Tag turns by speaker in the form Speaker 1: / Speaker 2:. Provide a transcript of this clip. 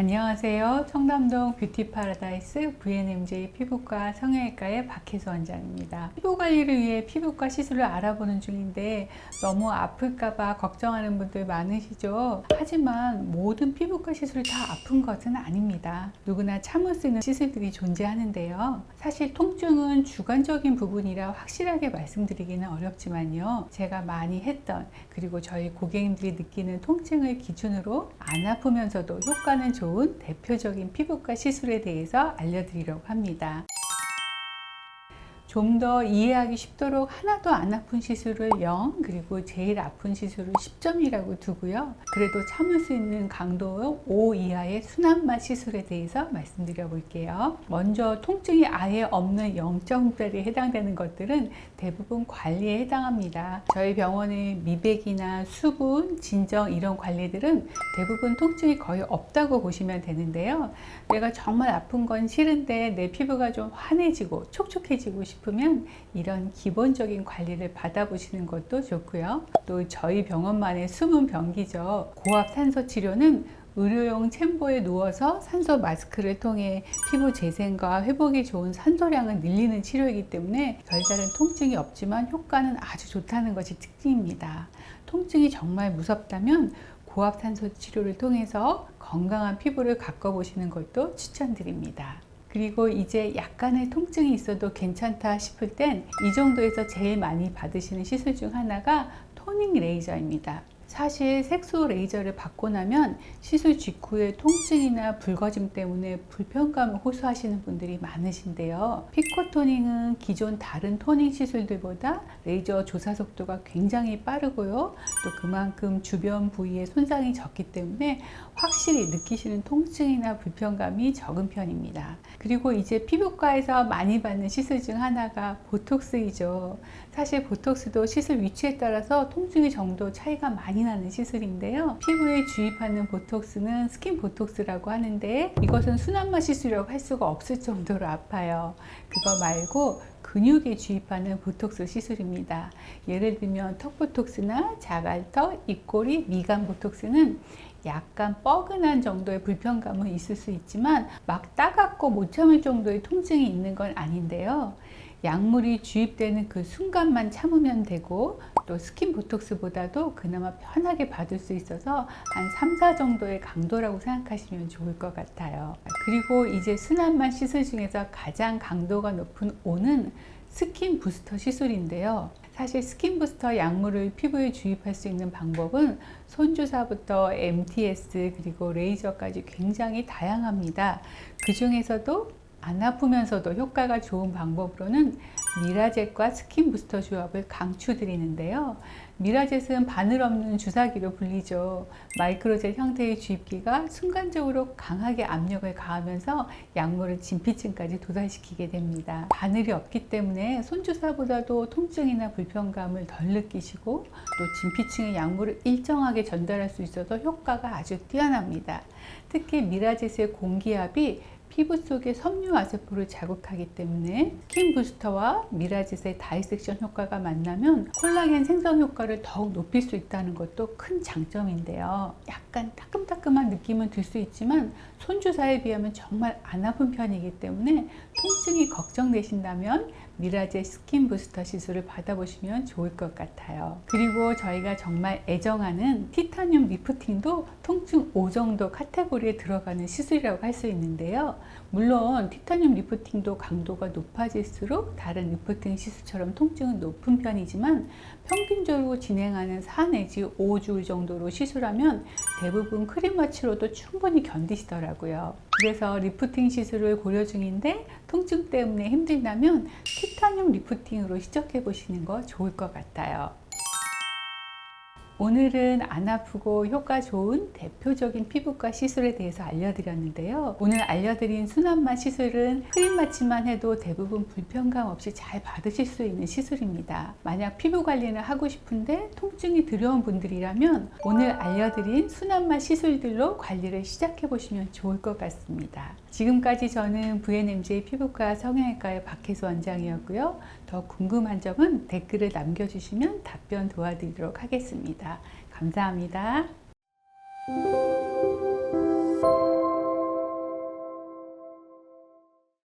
Speaker 1: 안녕하세요. 청담동 뷰티 파라다이스 VNMJ 피부과 성형외과의 박혜수 원장입니다. 피부 관리를 위해 피부과 시술을 알아보는 중인데 너무 아플까봐 걱정하는 분들 많으시죠? 하지만 모든 피부과 시술이 다 아픈 것은 아닙니다. 누구나 참을 수 있는 시술들이 존재하는데요. 사실 통증은 주관적인 부분이라 확실하게 말씀드리기는 어렵지만요. 제가 많이 했던 그리고 저희 고객님들이 느끼는 통증을 기준으로 안 아프면서도 효과는 좋은 대표적인 피부과 시술에 대해서 알려드리려고 합니다. 좀 더 이해하기 쉽도록 하나도 안 아픈 시술을 0 그리고 제일 아픈 시술을 10점이라고 두고요. 그래도 참을 수 있는 강도 5 이하의 순한맛 시술에 대해서 말씀드려 볼게요. 먼저 통증이 아예 없는 0점짜리에 해당되는 것들은 대부분 관리에 해당합니다. 저희 병원의 미백이나 수분, 진정 이런 관리들은 대부분 통증이 거의 없다고 보시면 되는데요. 내가 정말 아픈 건 싫은데 내 피부가 좀 환해지고 촉촉해지고 싶 으면 이런 기본적인 관리를 받아보시는 것도 좋고요. 또 저희 병원만의 숨은 병기죠. 고압 산소 치료는 의료용 챔버에 누워서 산소 마스크를 통해 피부 재생과 회복에 좋은 산소량을 늘리는 치료이기 때문에 별다른 통증이 없지만 효과는 아주 좋다는 것이 특징입니다. 통증이 정말 무섭다면 고압 산소 치료를 통해서 건강한 피부를 가꿔보시는 것도 추천드립니다. 그리고 이제 약간의 통증이 있어도 괜찮다 싶을 땐 이 정도에서 제일 많이 받으시는 시술 중 하나가 토닝 레이저입니다. 사실 색소 레이저를 받고 나면 시술 직후에 통증이나 붉어짐 때문에 불편감을 호소하시는 분들이 많으신데요. 피코 토닝은 기존 다른 토닝 시술들보다 레이저 조사 속도가 굉장히 빠르고요. 또 그만큼 주변 부위에 손상이 적기 때문에 확실히 느끼시는 통증이나 불편감이 적은 편입니다. 그리고 이제 피부과에서 많이 받는 시술 중 하나가 보톡스이죠. 사실 보톡스도 시술 위치에 따라서 통증의 정도 차이가 많이 나는 시술인데요. 피부에 주입하는 보톡스는 스킨 보톡스라고 하는데 이것은 순한맛 시술이라고 할 수가 없을 정도로 아파요. 그거 말고 근육에 주입하는 보톡스 시술입니다. 예를 들면 턱 보톡스나 자갈턱, 입꼬리, 미간 보톡스는 약간 뻐근한 정도의 불편감은 있을 수 있지만 막 따갑고 못 참을 정도의 통증이 있는 건 아닌데요. 약물이 주입되는 그 순간만 참으면 되고 또 스킨 보톡스보다도 그나마 편하게 받을 수 있어서 한 3, 4 정도의 강도라고 생각하시면 좋을 것 같아요. 그리고 이제 순한맛 시술 중에서 가장 강도가 높은 5는 스킨 부스터 시술인데요. 사실 스킨 부스터 약물을 피부에 주입할 수 있는 방법은 손주사부터 MTS 그리고 레이저까지 굉장히 다양합니다. 그 중에서도 안 아프면서도 효과가 좋은 방법으로는 미라젯과 스킨 부스터 조합을 강추드리는데요. 미라젯은 바늘 없는 주사기로 불리죠. 마이크로젯 형태의 주입기가 순간적으로 강하게 압력을 가하면서 약물을 진피층까지 도달시키게 됩니다. 바늘이 없기 때문에 손주사보다도 통증이나 불편감을 덜 느끼시고 또 진피층의 약물을 일정하게 전달할 수 있어서 효과가 아주 뛰어납니다. 특히 미라젯의 공기압이 피부 속의 섬유 아세포를 자극하기 때문에 스킨 부스터와 미라짓의 다이섹션 효과가 만나면 콜라겐 생성 효과를 더욱 높일 수 있다는 것도 큰 장점인데요. 약간 따끔따끔한 느낌은 들 수 있지만 손주사에 비하면 정말 안 아픈 편이기 때문에 통증이 걱정되신다면 미라제 스킨 부스터 시술을 받아보시면 좋을 것 같아요. 그리고 저희가 정말 애정하는 티타늄 리프팅도 통증 5 정도 카테고리에 들어가는 시술이라고 할 수 있는데요. 물론 티타늄 리프팅도 강도가 높아질수록 다른 리프팅 시술처럼 통증은 높은 편이지만 평균적으로 진행하는 4 내지 5주 정도로 시술하면 대부분 크림과 치료도 충분히 견디시더라고요. 그래서 리프팅 시술을 고려 중인데 통증 때문에 힘들다면 티 타늄 리프팅으로 시작해 보시는 거 좋을 것 같아요. 오늘은 안 아프고 효과 좋은 대표적인 피부과 시술에 대해서 알려드렸는데요. 오늘 알려드린 순한맛 시술은 크림 마취만 해도 대부분 불편감 없이 잘 받으실 수 있는 시술입니다. 만약 피부 관리를 하고 싶은데 통증이 두려운 분들이라면 오늘 알려드린 순한맛 시술들로 관리를 시작해 보시면 좋을 것 같습니다. 지금까지 저는 VNMJ 피부과 성형외과의 박혜수 원장이었고요. 더 궁금한 점은 댓글을 남겨주시면 답변 도와드리도록 하겠 감사합니다.